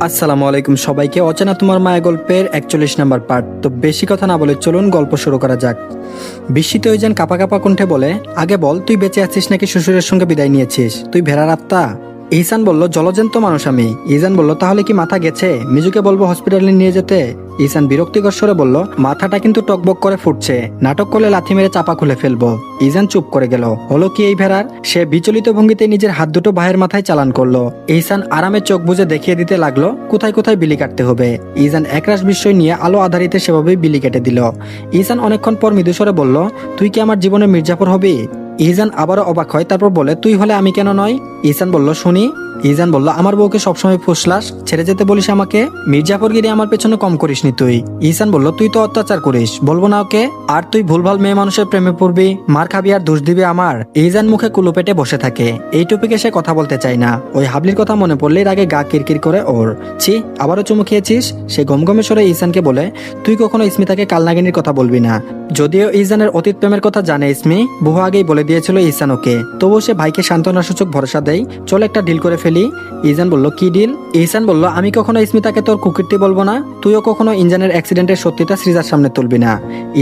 আসসালামু আলাইকুম সবাইকে। অচেনা তোমার মায়া গল্পের একচল্লিশ নাম্বার পার্ট তো বেশি কথা না বলে চলুন গল্প শুরু করা যাক। বিস্মিত ওই যান কাপা কাপা কণ্ঠে বলে, আগে বল, তুই বেঁচে আছিস নাকি শ্বশুরের সঙ্গে বিদায় নিয়েছিস? তুই ভেড়ার আত্মা? ইহসান বলল জলজন্ত মানুষ আমি। ইহসান বলল, তাহলে কি মাথা গেছে? মিজুকে বলব, হসপিটালে নিয়ে যেতে। ইহসান বিরক্তিকর স্বরে বলল, মাথাটা কিন্তু টকবক করে ফুটছে। নাটক করলে লাথি মেরে চাপা খুলে ফেলব। ইজান চুপ করে গেল। হলো কি এই ভেড়ার? সে বিচলিত ভঙ্গিতে নিজের হাত দুটো ভাইয়ের মাথায় চালান করল। ইহসান আরামে চোখ বুজে দেখিয়ে দিতে লাগল, কোথায় কোথায় বিলি কাটতে হবে? ইজান একরাশ বিস্ময় নিয়ে আলো আধারিতে সেভাবেই বিলি কেটে দিল। ইহসান অনেকক্ষণ পর মৃদুস্বরে বলল, তুই কি আমার জীবনে মির্জাফর হবি? ইহসান আবারও অবাক হয় তারপর বলে তুই হলে আমি কেন নয়? ইহসান বলল শুনি। ইজান বলল, আমার বউকে সবসময় ফুসলাস, ছেড়ে যেতে বলিস আমাকে? মির্জাফরগিরি আমার পেছনে কম করিসনি তুই। ইহসান বলল, তুই তো অত্যাচার করিস, বলব না ওকে? আর তুই ভুলভাল মেয়ে মানুষের প্রেমে পড়বি, মার খাবি আর দোষ দিবি আমার? ইজান মুখে কুলো পেটে বসে থাকে। এই টপিকে সে কথা বলতে চায় না। ওই হাবলির কথা মনে পড়লে আগে গা কিরকির করে ওর। ছি, আবারও চুমু খেয়েছিস? সে গমগমে সরে ইসানকে বলে, তুই কখনো ইসমিতাকে কালনাগিনীর কথা বলবি না। যদিও ইজানের অতীত প্রেমের কথা জানে ইসমি, বহু আগেই বলে দিয়েছিল ইসান ওকে। তবুও সে ভাইকে সান্ত্বনা সূচক ভরসা দেয়, চল একটা ডিল করে ফেলি। ইজান বলল, কি ডিল ইহসান বলল, আমি কখনো ইসমিতাকে তোর কুকুরটি বলব না। তুইও কখনো ইঞ্জানের অ্যাক্সিডেন্টের সত্যিটা সৃজার সামনে তুলবি না।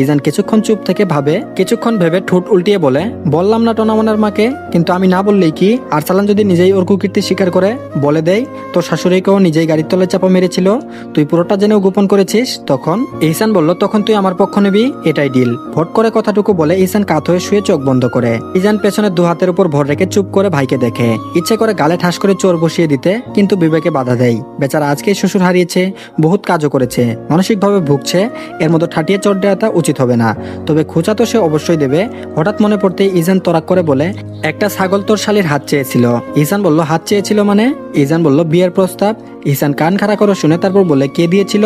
ইজান কিছুক্ষণ চুপ থেকে ভাবে, কিছুক্ষণ ভেবে ঠোঁট উল্টিয়ে বলে, বললাম না টনামনার মাকে, কিন্তু আমি না বললেই কি? আরসালান যদি নিজেই ওর কুকীর্তি স্বীকার করে, বলে দেয় তোর শাশুড়িকেও নিজেই গাড়ির তলে চাপা মেরেছিল। তুই পুরোটা জেনেও গোপন করেছিস? তখন ইহসান বলল, তখন তুই আমার পক্ষ নিবি, এটাই ডিল ভট করে কথাটুকু বলে ইহসান কাত হয়ে শুয়ে চোখ বন্ধ করে। ইজান পেছনে দু হাতের উপর ভর রেখে চুপ করে ভাইকে দেখে। ইচ্ছে করে গালে ঠাস করে চোর বসিয়ে দিতে কিন্তু বিবেকে বাধা দেয়। বেচারা আজকেই শ্বশুর হারিয়েছে, বহুত কাজও করেছে, মানসিকভাবে ভুগছে, এর মতো ঠাটিয়ে চট দেওয়াটা উচিত হবে না। তবে খোঁচা তো সে অবশ্যই দেবে। হঠাৎ মনে পড়তেই ইজান তরাক করে বলে, একটা ছাগল তোর শালির হাত চেয়েছিল। ইজান বলল, হাত চেয়েছিল মানে? ইজান বলল, বিয়ের প্রস্তাব। ইসান কান খাড়া করে শুনে তারপর বলে, কে দিয়েছিল?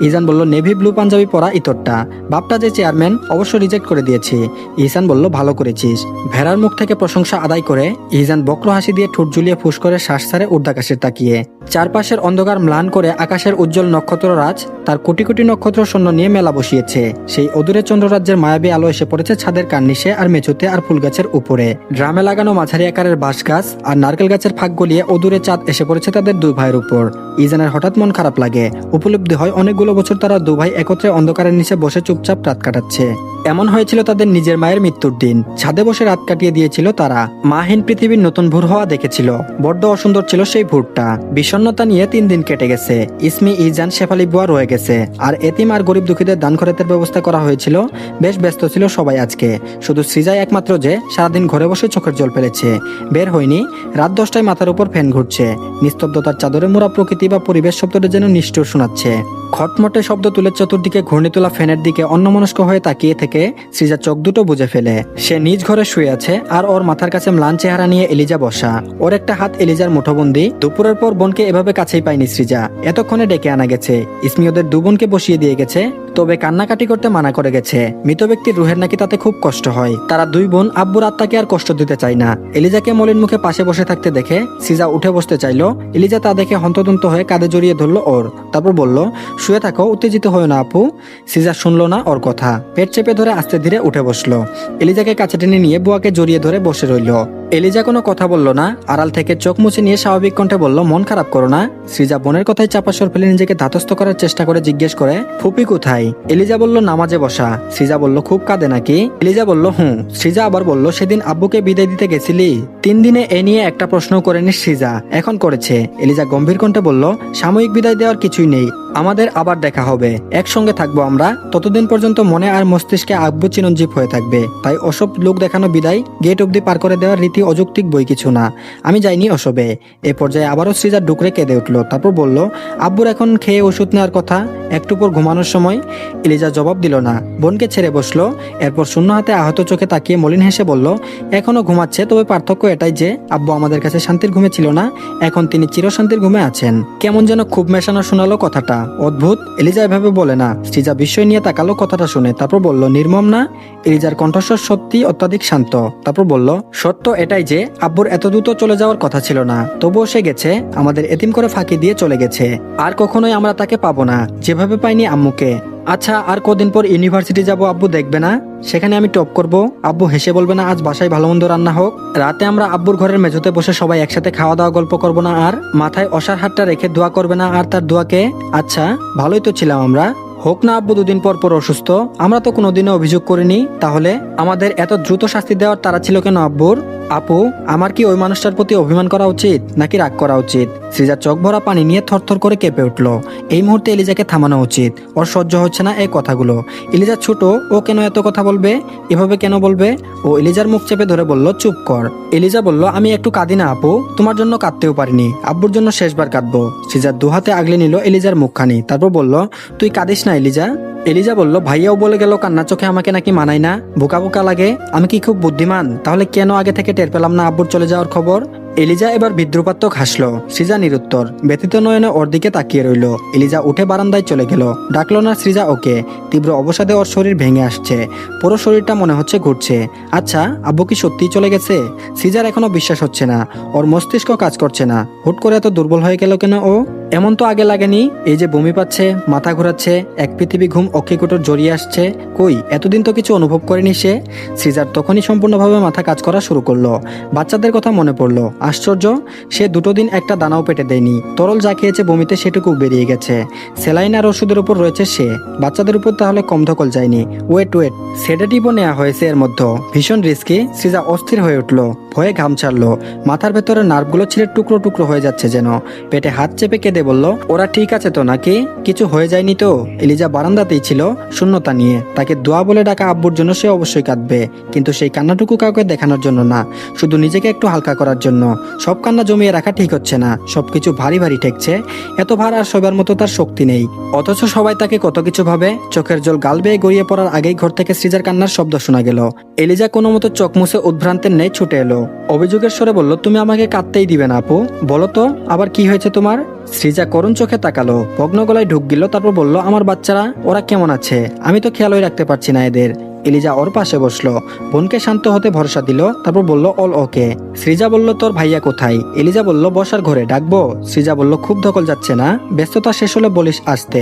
ইজান বলল, নেভি ব্লু পাঞ্জাবি পরা ইতরটা। বাপটা যে চেয়ারম্যান, অবশ্য রিজেক্ট করে দিয়েছি। ইসান বলল, ভালো করেছিস। ভেড়ার মুখ থেকে প্রশংসা আদায় করে, ইজান বক্র হাসি দিয়ে ঠোঁট ঝুলিয়ে ফুস করে শ্বাস ছাড়ে ঊর্ধ্বাকাশের তাকিয়ে। চারপাশের অন্ধকার ম্লান করে আকাশের উজ্জ্বল নক্ষত্ররাজ তার কোটি কোটি নক্ষত্র শূন্য নিয়ে মেলা বসিয়েছে। সেই অদূরে চন্দ্ররাজ্যের মায়াবী আলো এসে পড়েছে ছাদের কার্নিশে আর মেঝুতে আর ফুল গাছের উপরে। ড্রামে লাগানো মাঝারি আকারের বাঁশ গাছ আর নারকেল গাছের ফাঁক গলিয়ে অদূরে চাঁদ এসে পড়েছে তাদের দুই ভাইয়ের উপর। ইজানের হঠাৎ মন খারাপ লাগে। উপলব্ধি হয় অনেকগুলো বছর তারা দু ভাই একত্রে অন্ধকারের নিচে বসে চুপচাপ রাত কাটাচ্ছে। এমন হয়েছিল তাদের নিজের মায়ের মৃত্যুর দিন। ছাদে বসে রাত কাটিয়ে দিয়েছিল তারা। মাহীন পৃথিবীর নতুন ভোর হওয়া দেখেছিল। বড্ড অসুন্দর ছিল সেই ভোরটা। বিষণ্ণতা নিয়ে তিন দিন কেটে গেছে। ইসমি, ইজান, শেফালি বুয়া রয়ে গেছে। আর এতিম আর গরিব দুঃখীদের দান খরচের ব্যবস্থা করা হয়েছিল। বেশ ব্যস্ত ছিল সবাই আজকে। শুধু সৃজাই একমাত্র যে সারাদিন ঘরে বসে চোখের জল ফেলেছে। বের হয়নি। রাত দশটায় মাথার উপর ফ্যান ঘুরছে। নিস্তব্ধতার চাদরে মোড়া প্রকৃতি বা পরিবেশ শব্দটা যেন নিষ্ঠুর শোনাচ্ছে। খটমটে শব্দ তুলে চতুর্দিকে ঘূর্ণি তোলা ফ্যানের দিকে অন্যমনস্ক হয়ে তাকিয়ে থেকে সৃজা চোখ দুটো বুঝে ফেলে। সে নিজ ঘরে শুয়ে আছে আর ওর মাথার কাছে ম্লান চেহারা নিয়ে এলিজা বসা। ওর একটা হাত এলিজার মুঠোবন্দি। দুপুরের পর বোনকে এভাবে কাছেই পায়নি সৃজা। এতক্ষণে ডেকে আনা গেছে। ইসমি ওদের দু বোনকে বসিয়ে দিয়ে গেছে। তবে কান্নাকাটি করতে মানা করে গেছে। মৃত ব্যক্তির রুহের নাকি তাতে খুব কষ্ট হয়। তারা দুই বোন, আব্বুর আত্মাকে আর কষ্ট দিতে চায় না। এলিজাকে মলিন মুখে পাশে বসে থাকতে দেখে সিজা উঠে বসতে চাইলো। এলিজা তা দেখে হন্তদন্ত হয়ে কাঁধে জড়িয়ে ধরলো ওর। তারপর বলল, শুয়ে থাকো, উত্তেজিত হয় না আপু। সিজা শুনলো না ওর কথা। পেট চেপে ধরে আস্তে ধীরে উঠে বসল। এলিজাকে কাছে টেনে নিয়ে বুয়াকে জড়িয়ে ধরে বসে রইল। এলিজা কোনো কথা বলল না, আড়াল থেকে চোখ মুছে নিয়ে স্বাভাবিক কণ্ঠে বলল, মন খারাপ করো না। সৃজা বোনের কথায় চাপা সর ফেলে নিজেকে ধাতস্থ করার চেষ্টা করে জিজ্ঞেস করে, ফুপি কোথায়? এলিজা বলল, নামাজে বসা। সৃজা বলল, খুব কাঁদে নাকি? এলিজা বলল, হুঁ। সৃজা আবার বলল, সেদিন আব্বুকে বিদায় দিতে গেছিলি? তিন দিনে এ নিয়ে একটা প্রশ্ন করেনি সৃজা। এখন করেছে। এলিজা গম্ভীর কণ্ঠে বলল, সাময়িক বিদায় দেওয়ার কিছুই নেই। আমাদের আবার দেখা হবে। একসঙ্গে থাকব আমরা। ততদিন পর্যন্ত মনে আর মস্তিষ্কে আব্বু চিরঞ্জীব হয়ে থাকবে। তাই অসব লোক দেখানো বিদায়, গেট অব্দি পার করে দেওয়ার রীতি অযৌক্তিক বই কিছু না। আমি যাইনি অসবে এ পর্যায়ে আবারও সৃজা ডুকরে কেঁদে উঠল। তারপর বলল, আব্বুর এখন খেয়ে ওষুধ নেওয়ার কথা? একটু পর ঘুমানোর সময়? ইলিজা জবাব দিল না। বোনকে ছেড়ে বসল। এরপর শূন্য হাতে আহত চোখে তাকিয়ে মলিন হেসে বলল, এখনও ঘুমাচ্ছে, তবে পার্থক্য এটাই যে, আব্বু আমাদের কাছে শান্তির ঘুমে ছিল না। এখন তিনি চিরশান্তির ঘুমে আছেন। কেমন যেন খুব মেশানো শোনালো কথাটা। অদ্ভুত। এলিজা এভাবে বলে না। সৃজা বিস্ময় নিয়ে তাকালো কথাটা শুনে। তারপর বলল, নির্মম না? এলিজার কণ্ঠস্বর সত্যি অত্যাধিক শান্ত। তারপর বলল, সত্য এটাই যে, আব্বুর এত দ্রুত চলে যাওয়ার কথা ছিল না। তবুও সে গেছে, আমাদের এতিম করে ফাঁকি দিয়ে চলে গেছে। আর কখনোই আমরা তাকে পাবো না। যেভাবে পাইনি আম্মুকে। আচ্ছা আর কদিন পর ইউনিভার্সিটি যাব আব্বু, দেখবে না? সেখানে আমি টপ করব। আব্বু হেসে বলবে না, আজ বাসায় ভালো মন্দ রান্না হোক। রাতে আমরা আব্বুর ঘরের মেঝোতে বসে সবাই একসাথে খাওয়া দাওয়া গল্প করব না, আর মাথায় অসার হাতটা রেখে দোয়া করবে না, আর তার দোয়াকে আচ্ছা ভালোই তো ছিলাম আমরা। হোক না আব্বু, দুদিন পর পর অসুস্থ। আমরা তো কোনোদিনও অভিযোগ করিনি। তাহলে আমাদের এত দ্রুত শাস্তি দেওয়ার তারা ছিল কেন আব্বুর? আপু, আমার কি ওই মানুষটার প্রতি অভিমান করা উচিত, নাকি রাগ করা উচিত? সৃজা চোখ ভরা পানি নিয়ে থরথর করে কেঁপে উঠল। এই মুহূর্তে এলিজাকে থামানো উচিত। ওর সহ্য হচ্ছে না এই কথাগুলো। এলিজা ছোট, ও কেন এত কথা বলবে? এভাবে কেন বলবে? ও এলিজার মুখ চেপে ধরে বলল, চুপ কর। এলিজা বলল, আমি একটু কাঁদি না, আপু। তোমার জন্য কাঁদতেও পারিনি। আব্বুর জন্য শেষবার কাঁদবো। সৃজা দুহাতে আগলে নিল এলিজার মুখখানি। তারপর বলল, তুই কাঁদিস না, এলিজা। এলিজা বলল, ভাইয়াও বলে গেল কান্না চোখে আমাকে নাকি মানায় না। বোকা বোকা লাগে। আমি কি খুব বুদ্ধিমান? তাহলে কেন আগে থেকে টের পেলাম না আব্বুর চলে যাওয়ার খবর? এলিজা এবার বিদ্রুপাত্মক হাসলো। সৃজা নিরুত্তর। ব্যতীত নয়নে ওর দিকে তাকিয়ে রইল। এলিজা উঠে বারান্দায় চলে গেল। ডাকলো না সৃজা ওকে। তীব্র অবসাদে ওর শরীর ভেঙে আসছে। পুরো শরীরটা মনে হচ্ছে ঘুরছে। আচ্ছা আব্বু কি সত্যিই চলে গেছে? সৃজার এখনও বিশ্বাস হচ্ছে না। ওর মস্তিষ্ক কাজ করছে না। হুট করে এত দুর্বল হয়ে গেল কেন ও? এমন তো আগে লাগেনি, এই যে বমি পাচ্ছে, মাথা ঘোরাচ্ছে, এক পৃথিবী ঘুম অক্ষিকুটর জড়িয়ে আসছে। কই, এতদিন তো কিছু অনুভব করেনি সে? সিজার তখনই সম্পূর্ণভাবে মাথা কাজ করা শুরু করল। বাচ্চাদের কথা মনে পড়ল। আশ্চর্য, সে দুটো দিন একটা দানাও পেটে দেয়নি। তরল যা খেয়েছে বমিতে সেটুকু বেরিয়ে গেছে। সেলাইন আর ওষুধের উপর রয়েছে সে। বাচ্চাদের উপর তাহলে কম ধকল যায়নি। ওয়েট ওয়েট, সেডেটিভও নেওয়া হয়েছে এর মধ্যে। ভীষণ রিস্কি, সৃজা অস্থির হয়ে উঠল। ভয়ে ঘাম ছাড়লো। মাথার ভেতরে নার্ভগুলো ছিঁড়ে টুকরো টুকরো হয়ে যাচ্ছে যেন। পেটে হাত চেপে কেঁদে বলল, ওরা ঠিক আছে তো নাকি? কিছু হয়ে যায়নি তো? এলিজা বারান্দাতেই ছিল শূন্যতা নিয়ে। তাকে দোয়া বলে ডাকা আব্বুর জন্য সে অবশ্যই কাঁদবে। কিন্তু সেই কান্নাটুকু কাউকে দেখানোর জন্য না। শুধু নিজেকে একটু হালকা করার জন্য। সব কান্না জমিয়ে রাখা ঠিক হচ্ছে না। সবকিছু ভারী ভারী ঠেকছে। এত ভার আর সবার মতো তার শক্তি নেই। অথচ সবাই তাকে কত কিছু ভাবে। চোখের জল গাল বেয়ে গড়িয়ে পড়ার আগেই ঘর থেকে সৃজার কান্নার শব্দ শোনা গেল। এলিজা কোনো মতো চোখ মুছে উদ্ভ্রান্তের নেই ছুটে এলো। অভিযোগের স্বরে বলল, তুমি আমাকে কাঁদতেই দিবে না আপু। বলো তো, আবার কি হয়েছে তোমার? সৃজা করুণ চোখে তাকালো, ভগ্ন গলায় ঢুক গেল তারপর বলল, আমার বাচ্চারা, ওরা কেমন আছে? আমি তো খেয়ালই রাখতে পারছি না এদের। এলিজা ওর পাশে বসল, বোনকে শান্ত হতে ভরসা দিল, তারপর বলল, অল ওকে। সৃজা বলল, তোর ভাইয়া কোথায়? এলিজা বলল, বসার ঘরে, ডাকবো? সৃজা বলল, খুব ধকল যাচ্ছে না, ব্যস্ততা শেষ হলে বলিস আসতে।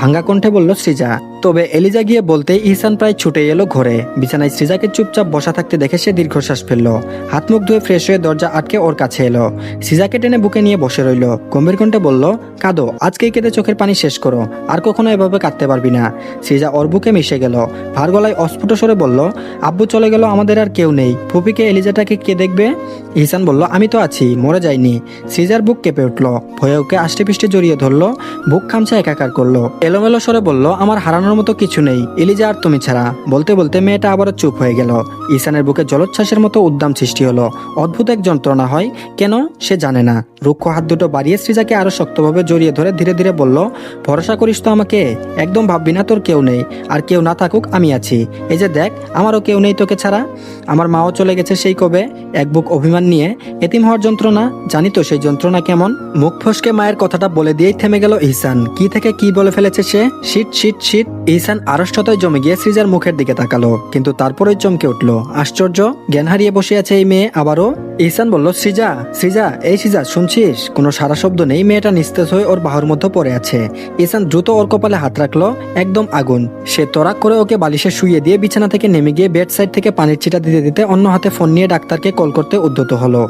ভাঙ্গা কণ্ঠে বলল, সৃজা তবে এলিজা গিয়ে বলতে ইহসান প্রায় ছুটে এলো ঘরে। বিছানায় সৃজাকে চুপচাপ বসা থাকতে দেখে সে দীর্ঘশ্বাস ফেলল। হাত মুখ ধুয়ে ফ্রেশ হয়ে দরজা আটকে ওর কাছে এলো। সৃজাকে টেনে বুকে নিয়ে বসে রইল। গম্ভীর কণ্ঠে বলল, কাঁদো, আজকেই কেঁদে চোখের পানি শেষ করো। আর কখনো এভাবে কাঁদতে পারবি না। সৃজা ওর বুকে মিশে গেল। ভার গলায় অস্ফুট স্বরে বলল, আব্বু চলে গেল, আমাদের আর কেউ নেই। ফুপিকে এলিজাটাকে কে দেখবে? ইহসান বলল, আমি তো আছি, মরে যাইনি। সৃজার বুক কেঁপে উঠল। ভয়ে ওকে আষ্টে পিষ্টে জড়িয়ে ধরলো। বুক খামচা একাকার করল। এলোমেলো স্বরে বলল, আমার হারানোর মতো কিছু নেই। এলিজা আর তুমি ছাড়া। বলতে বলতে মেয়েটা আবারও চুপ হয়ে গেল। ইসানের বুকে জলোচ্ছ্বাসের মতো উদ্দাম সৃষ্টি হলো। অদ্ভুত এক যন্ত্রণা হয়। কেন? সে জানে না। রুক্ষ হাত দুটো বাড়িয়ে সৃজাকে আরও শক্তভাবে জড়িয়ে ধরে ধীরে ধীরে বলল, ভরসা করিস তো আমাকে? একদম ভাববি না তোর কেউ নেই। আর কেউ না থাকুক, আমি আছি। এই যে দেখ, আমারও কেউ নেই তোকে ছাড়া। আমার মাও চলে গেছে সেই কবে। এক বুক অভিমান নিয়ে। এতিম হওয়ার যন্ত্রণা? জানি তো সেই যন্ত্রণা কেমন? মুখ ফসকে মায়ের কথাটা বলে দিয়েই থেমে গেল ইহসান। কি থেকে কি বলে ফেলেছে সে? শীত শীত শীত ইহসান আড়ষ্টতায় জমে গিয়ে সৃজার মুখের দিকে তাকালো, কিন্তু তারপরে চমকে উঠল। আশ্চর্য জ্ঞান হারিয়ে বসে আছে এই মেয়ে, আবারও? ইহসান বলল, সৃজা সৃজা, এই সৃজা, শুনছিস? কোনো সারা শব্দ নেই, মেয়েটা নিস্তেজ হয়ে ওর বাহুর মধ্যে পড়ে আছে। ইহসান দ্রুত ওর কপালে হাত রাখল, একদম আগুন। সে তরাক করে ওকে বালিশে শুয়ে দিয়ে বিছানা থেকে নেমে গিয়ে বেড সাইড থেকে পানির ছিটা দিতে দিতে অন্য হাতে ফোন নিয়ে ডাক্তারকে কল করতে উদ্যত হলো।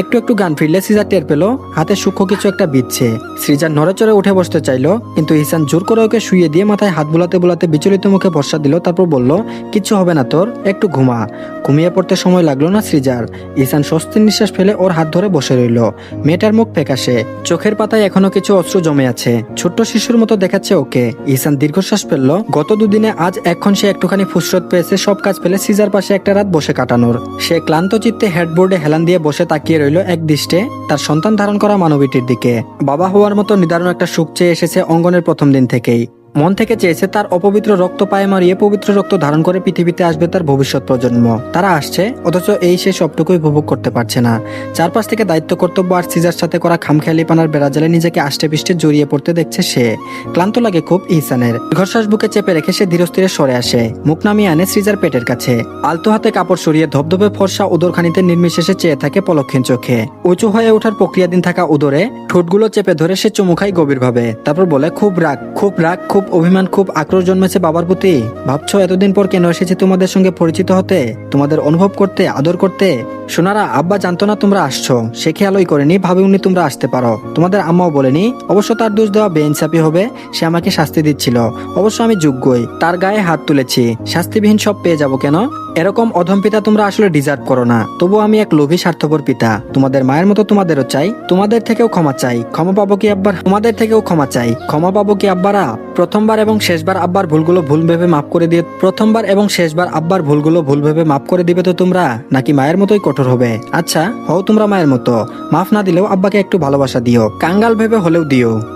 একটু একটু গান ফিরলে সৃজা টের পেল, হাতে সূক্ষ্ম কিছু একটা বিচ্ছে সৃজা নড়েচড়ে উঠে বসতে চাইলো, কিন্তু ইহসান জোর করে ওকে শুয়ে দিয়ে মাথায় হাত বুলাতে বুলাতে বিচলিত মুখে ভরসা দিল, তারপর বলল, কিচ্ছু হবে না তোর, একটু ঘুমা। ঘুমিয়ে পড়তে সময় লাগল না সৃজার ইহসান স্বস্তির নিঃশ্বাস ফেলে ওর হাত ধরে বসে রইল। মেয়েটার মুখ ফেকাশে চোখের পাতায় এখনও কিছু অশ্রু জমে আছে। ছোট্ট শিশুর মতো দেখাচ্ছে ওকে। ইহসান দীর্ঘশ্বাস ফেলল। গত দুদিনে আজ এখন সে একটুখানি ফুসরত পেয়েছে। সব কাজ ফেলে সিজার পাশে একটা রাত বসে কাটানোর। সে ক্লান্ত চিত্তে হেডবোর্ডে হেলান দিয়ে বসে তাকিয়ে রইল এক দৃষ্টে তার সন্তান ধারণ করা মানবীটির দিকে। বাবা হওয়ার মতো নিদারুণ একটা সুখ চেয়ে এসেছে অঙ্গনের প্রথম দিন থেকেই। মন থেকে চেয়েছে তার অপবিত্র রক্ত পায়ে মারিয়ে পবিত্র রক্ত ধারণ করে পৃথিবীতে আসবে তার ভবিষ্যৎ প্রজন্ম। তারা আসছে, অথচ এই সে সবটুকুই উপভোগ করতে পারছে না। চারপাশ থেকে দায়িত্ব, কর্তব্য আর সিজার সাথে করা খামখেয়ালি পানার বেড়াজালে নিজেকে আষ্টে পিষ্টে জড়িয়ে পড়তে দেখছে সে। ক্লান্ত লাগে খুব ইহসানের। দীর্ঘশ্বাস বুকে চেপে রেখে সে ধীরস্থিরে সরে আসে। মুখ নামিয়ে আনে সৃজার পেটের কাছে। আলতো হাতে কাপড় সরিয়ে ধবধবে ফর্সা উদরখানিতে নির্মিশেষে চেয়ে থাকে পলক্ষীন চোখে। উঁচু হয়ে ওঠার প্রক্রিয়াধীন থাকা উদরে, ঠোঁটগুলো চেপে ধরে সে চুমু খায় গভীরভাবে। তারপর বলে, খুব রাগ খুব রাগ, খুব অভিমান খুব আক্রোশ জন্মেছে বাবার প্রতি। ভাবছ, এতদিন পর কেন এসেছে তোমাদের সঙ্গে পরিচিত হতে? তোমাদের অনুভব করতে, আদর করতে? সোনারা, আব্বা জানতো না তোমরা আসছো। সে খেয়ালই করেনি, ভাবে উনি তোমরা আসতে পারো। তোমাদের আম্মাও বলেনি, অবশ্য তার দোষ দেওয়া বেইনসাফি হবে, সে আমাকে শাস্তি দিচ্ছিল। অবশ্য আমি যোগ্যই, তার গায়ে হাত তুলেছি। শাস্তিবিহীন সব পেয়ে যাব কেন? এরকম অধম পিতা তোমরা আসলে ডিজার্ভ করো না। তবু আমি এক লোভী, স্বার্থপর পিতা। তোমাদের মায়ের মতো তোমাদেরও চাই। তোমাদের থেকেও ক্ষমা চাই। ক্ষমা পাবো কি আব্বার? তোমাদের থেকেও ক্ষমা চাই। ক্ষমা পাবো কি আব্বারা? প্রথমবার এবং শেষবার আব্বার ভুলগুলো ভুল ভেবে মাফ করে দিয়ে প্রথমবার এবং শেষবার আব্বার ভুলগুলো ভুল ভেবে মাফ করে দিবে তো তোমরা? নাকি মায়ের মতোই কঠোর হবে? আচ্ছা হও তোমরা মায়ের মতো। মাফ না দিলেও আব্বাকে একটু ভালোবাসা দিও। কাঙ্গাল ভেবে হলেও দিও।